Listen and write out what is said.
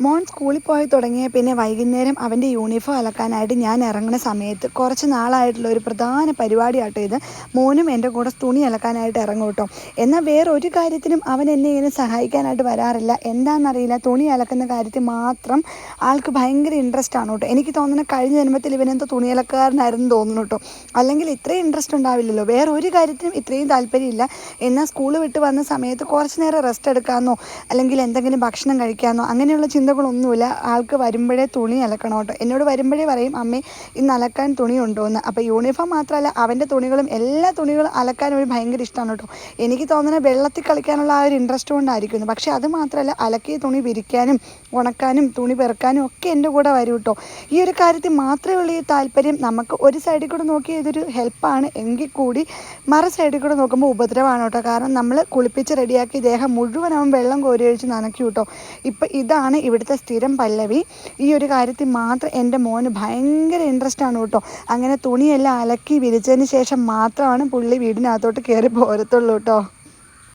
മോൻ സ്കൂളിൽ പോയി തുടങ്ങിയ പിന്നെ വൈകുന്നേരം അവന്റെ യൂണിഫോം അലക്കാനായിട്ട് ഞാൻ ഇറങ്ങുന്ന സമയത്ത് കുറച്ച് നാളായിട്ടുള്ള ഒരു പ്രധാന പരിപാടിയാട്ടോ ഇത്. മോനും എന്റെ കൂടെ തുണി അലക്കാനായിട്ട് ഇറങ്ങും കേട്ടോ. എന്നാൽ വേറെ ഒരു കാര്യത്തിനും അവൻ എന്നെ ഇങ്ങനെ സഹായിക്കാനായിട്ട് വരാറില്ല. എന്താണെന്നറിയില്ല. തുണി അലക്കുന്ന കാര്യത്തിൽ മാത്രം ആൾക്ക് ഭയങ്കര ഇൻട്രസ്റ്റ് ആണ് കേട്ടോ. എനിക്ക് തോന്നുന്ന കഴിഞ്ഞ ജന്മത്തിൽ ഇവനെന്തോ തുണി അലക്കാരനായിരുന്നു തോന്നുന്നു കേട്ടോ. അല്ലെങ്കിൽ ഇത്രയും ഇൻട്രസ്റ്റ് ഉണ്ടാവില്ലല്ലോ. വേറെ ഒരു കാര്യത്തിനും ഇത്രയും താല്പര്യമില്ല. എന്നാൽ സ്കൂൾ വിട്ട് വന്ന സമയത്ത് കുറച്ച് നേരം റെസ്റ്റ് എടുക്കാമെന്നോ അല്ലെങ്കിൽ എന്തെങ്കിലും ഭക്ഷണം കഴിക്കാമെന്നോ അങ്ങനെയുള്ള ചിന്തകളൊന്നുമില്ല ആൾക്ക് വരുമ്പോഴേ തുണി അലക്കണം കേട്ടോ. എന്നോട് വരുമ്പോഴേ പറയും അമ്മേ ഇന്ന് അലക്കാൻ തുണി ഉണ്ടോ എന്ന്. അപ്പോൾ യൂണിഫോം മാത്രമല്ല അവന്റെ തുണികളും എല്ലാ തുണികളും അലക്കാൻ ഒരു ഭയങ്കര ഇഷ്ടമാണ് കേട്ടോ. എനിക്ക് തോന്നുന്നത് വെള്ളത്തിൽ കളിക്കാനുള്ള ആ ഒരു ഇൻട്രസ്റ്റ് കൊണ്ടായിരിക്കും പക്ഷേ അത് മാത്രമല്ല അലക്കിയ തുണി വിരിക്കാനും ഉണക്കാനും തുണി പെറുക്കാനും ഒക്കെ എന്റെ കൂടെ വരും കേട്ടോ. ഈ ഒരു കാര്യത്തിൽ മാത്രമേ ഉള്ളൂ ഈ താല്പര്യം. നമുക്ക് ഒരു സൈഡിൽ കൂടെ നോക്കി ഇതൊരു ഹെൽപ്പാണ് എങ്കിൽ കൂടി മറ സൈഡിൽ കൂടെ നോക്കുമ്പോൾ ഉപദ്രവമാണ് കേട്ടോ. കാരണം നമ്മൾ കുളിപ്പിച്ച് റെഡിയാക്കി ദേഹം മുഴുവൻ അവൻ വെള്ളം കോരി ഒഴിച്ച് നനയ്ക്കും കേട്ടോ. ഇപ്പം ഇതാണ് ഇവിടുത്തെ സ്ഥിരം പല്ലവി. ഈ ഒരു കാര്യത്തിൽ മാത്രം എന്റെ മോന് ഭയങ്കര ഇൻട്രസ്റ്റ് ആണ് കേട്ടോ. അങ്ങനെ തുണിയെല്ലാം അലക്കി വിരിച്ചതിന് ശേഷം മാത്രമാണ് പുള്ളി വീടിനകത്തോട്ട് കയറി പോരത്തുള്ളൂ കേട്ടോ.